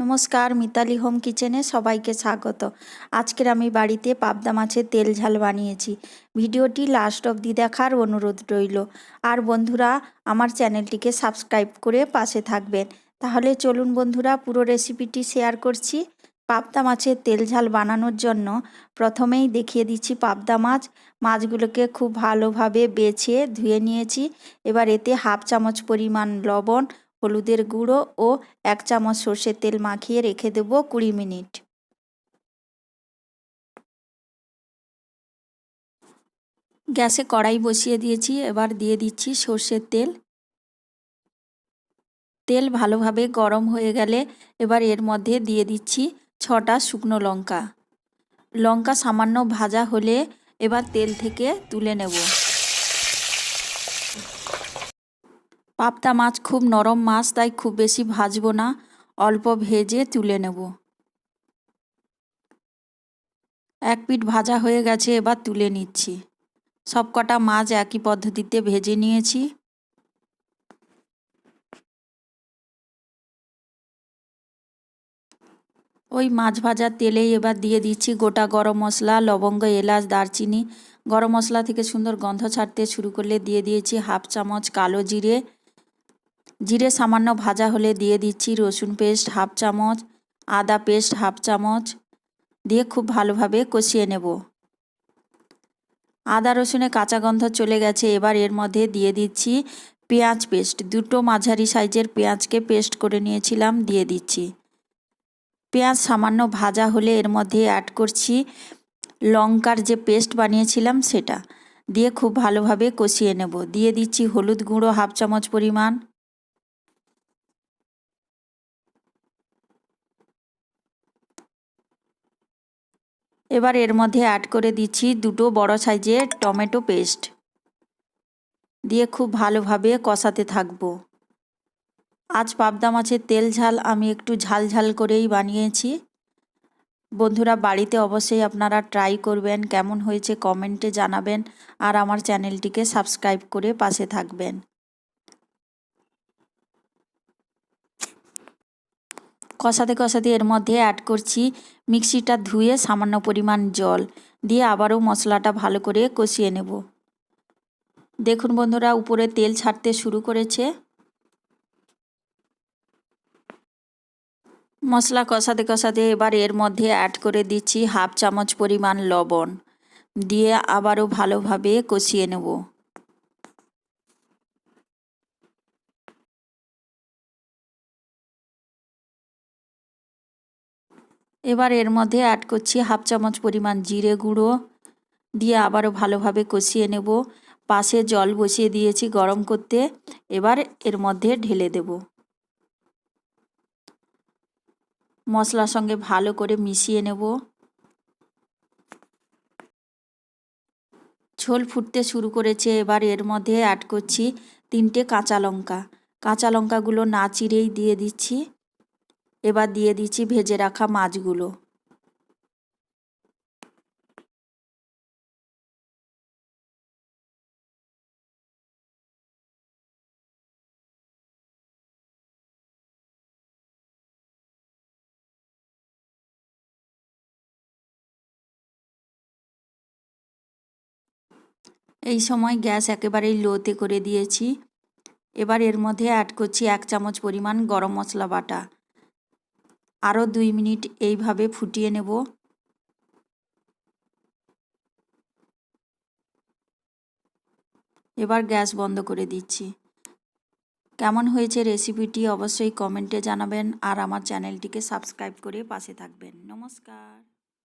নমস্কার, মিতালি হোম কিচেনে সবাইকে স্বাগত। আজকের আমি বাড়িতে পাবদা মাছের তেল ঝাল বানিয়েছি। ভিডিওটি লাস্ট অবধি দেখার অনুরোধ রইল। আর বন্ধুরা, আমার চ্যানেলটিকে সাবস্ক্রাইব করে পাশে থাকবেন। তাহলে চলুন বন্ধুরা, পুরো রেসিপিটি শেয়ার করছি। পাবদা মাছের তেল ঝাল বানানোর জন্য প্রথমেই দেখিয়ে দিচ্ছি পাবদা মাছ। মাছগুলোকে খুব ভালোভাবে বেছে ধুয়ে নিয়েছি। এবার এতে হাফ চামচ পরিমাণ লবণ হলুদের গুঁড়ো ও এক চামচ সর্ষের তেল মাখিয়ে রেখে দেবো কুড়ি মিনিট। গ্যাসে কড়াই বসিয়ে দিয়েছি, এবার দিয়ে দিচ্ছি সর্ষের তেল। তেল ভালোভাবে গরম হয়ে গেলে এবার এর মধ্যে দিয়ে দিচ্ছি ছটা শুকনো লঙ্কা। লঙ্কা সামান্য ভাজা হলে এবার তেল থেকে তুলে নেব। পাবদা মাছ খুব নরম মাছ, তাই খুব বেশি ভাজবো না, অল্প ভেজে তুলে নেব। এক পিঠ ভাজা হয়ে গেছে, এবার তুলে নিচ্ছি। সব কটা মাছ একই পদ্ধতিতে ভেজে নিয়েছি। ওই মাছ ভাজার তেলেই এবার দিয়ে দিচ্ছি গোটা গরম মশলা, লবঙ্গ, এলাচ, দারচিনি। গরম মশলা থেকে সুন্দর গন্ধ ছাড়তে শুরু করলে দিয়ে দিয়েছি হাফ চামচ কালো জিরে জিরে সামান্য ভাজা হলে দিয়ে দিচ্ছি রসুন পেস্ট হাফ চামচ, আদা পেস্ট হাফ চামচ, দিয়ে খুব ভালোভাবে কষিয়ে নেব। আদা রসুনে কাঁচা গন্ধ চলে গেছে, এবার এর মধ্যে দিয়ে দিচ্ছি পেঁয়াজ পেস্ট। দুটো মাঝারি সাইজের পেঁয়াজকে পেস্ট করে নিয়েছিলাম, দিয়ে দিচ্ছি। পেঁয়াজ সামান্য ভাজা হলে এর মধ্যে অ্যাড করছি লঙ্কার যে পেস্ট বানিয়েছিলাম সেটা, দিয়ে খুব ভালোভাবে কষিয়ে নেব। দিয়ে দিচ্ছি হলুদ গুঁড়ো হাফ চামচ পরিমাণ। এবার এর মধ্যে অ্যাড করে দিচ্ছি দুটো বড় সাইজের টমেটো পেস্ট দিয়ে খুব ভালোভাবে কষাতে থাকব। আজ পাবদা মাছের তেল ঝাল আমি একটু ঝাল ঝাল করেই বানিয়েছি। বন্ধুরা, বাড়িতে অবশ্যই আপনারা ট্রাই করবেন, কেমন হয়েছে কমেন্টে জানাবেন আর আমার চ্যানেলটিকে সাবস্ক্রাইব করে পাশে থাকবেন। কষাতে কষাতে এর মধ্যে অ্যাড করছি মিক্সিটা ধুয়ে সামান্য পরিমাণ জল দিয়ে আবারও মশলাটা ভালো করে কষিয়ে নেব। দেখুন বন্ধুরা, উপরে তেল ছাড়তে শুরু করেছে। মশলা কষাতে কষাতে এবার এর মধ্যে অ্যাড করে দিচ্ছি হাফ চামচ পরিমাণ লবণ দিয়ে আবারও ভালোভাবে কষিয়ে নেব। এবার এর মধ্যে অ্যাড করছি হাফ চামচ পরিমাণ জিরে গুঁড়ো দিয়ে আবারও ভালোভাবে কষিয়ে নেব। পাশে জল বসিয়ে দিয়েছি গরম করতে। এবার এর মধ্যে ঢেলে দেব। মশলার সঙ্গে ভালো করে মিশিয়ে নেব। ঝোল ফুটতে শুরু করেছে। এবার এর মধ্যে অ্যাড করছি তিনটে কাঁচা লঙ্কা। কাঁচা লঙ্কাগুলো না চিরেই দিয়ে দিচ্ছি। এবার দিয়ে দিচ্ছি ভেজে রাখা মাছগুলো। এই সময় গ্যাস একেবারেই লোতে করে দিয়েছি। এবার এর মধ্যে অ্যাড করছি এক চামচ পরিমাণ গরম মশলা বাটা। আরও দুই মিনিট এইভাবে ফুটিয়ে নেব। এবার গ্যাস বন্ধ করে দিচ্ছি। কেমন হয়েছে রেসিপিটি অবশ্যই কমেন্টে জানাবেন আর আমার চ্যানেলটিকে সাবস্ক্রাইব করে পাশে থাকবেন। নমস্কার।